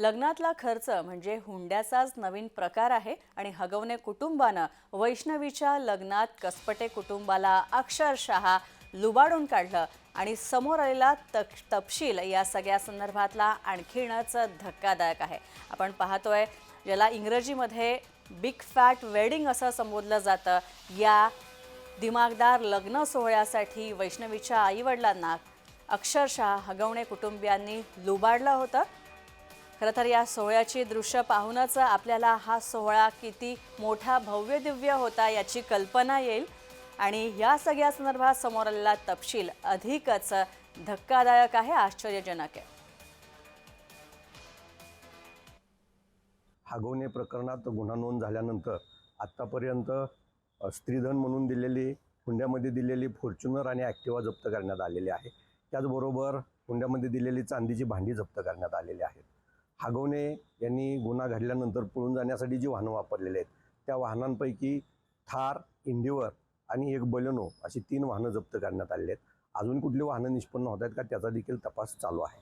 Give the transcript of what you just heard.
लग्नातला खर्च म्हणजे हुंड्याचाच नवीन प्रकार आहे आणि हगवणे कुटुंबानं वैष्णवीच्या लग्नात कसपटे कुटुंबाला अक्षरशः लुबाडून काढलं आणि समोर आलेला तक तपशील या सगळ्या संदर्भातला आणखीनच धक्कादायक आहे. आपण पाहतोय ज्याला इंग्रजीमध्ये बिग फॅट वेडिंग असं संबोधलं जातं या दिमागदार लग्न सोहळ्यासाठी वैष्णवीच्या आईवडिलांना अक्षरशः हगवणे कुटुंबियांनी लुबाडलं होतं. खरं तर या सोहळ्याची दृश्य पाहूनच आपल्याला हा सोहळा किती मोठा भव्य दिव्य होता याची कल्पना येईल. आणि या सगळ्या संदर्भात समोर आलेला तपशील अधिकच धक्कादायक आहे आश्चर्यजनक आहे. हागवणे प्रकरणात गुन्हा नोंद झाल्यानंतर आत्तापर्यंत स्त्रीधन म्हणून दिलेली हुंड्यामध्ये दिलेली फॉर्च्युनर आणि ॲक्टिवा जप्त करण्यात आलेली आहे. त्याचबरोबर हुंड्यामध्ये दिलेली चांदीची भांडी जप्त करण्यात आलेली आहेत. हागवणे यांनी गुन्हा घडल्यानंतर पळून जाण्यासाठी जी वाहनं वापरलेली आहेत त्या वाहनांपैकी थार इंडिवर आणि एक बलेनो अशी तीन वाहनं जप्त करण्यात आलेली आहेत. अजून कुठली वाहनं निष्पन्न होत आहेत का त्याचा देखील तपास चालू आहे.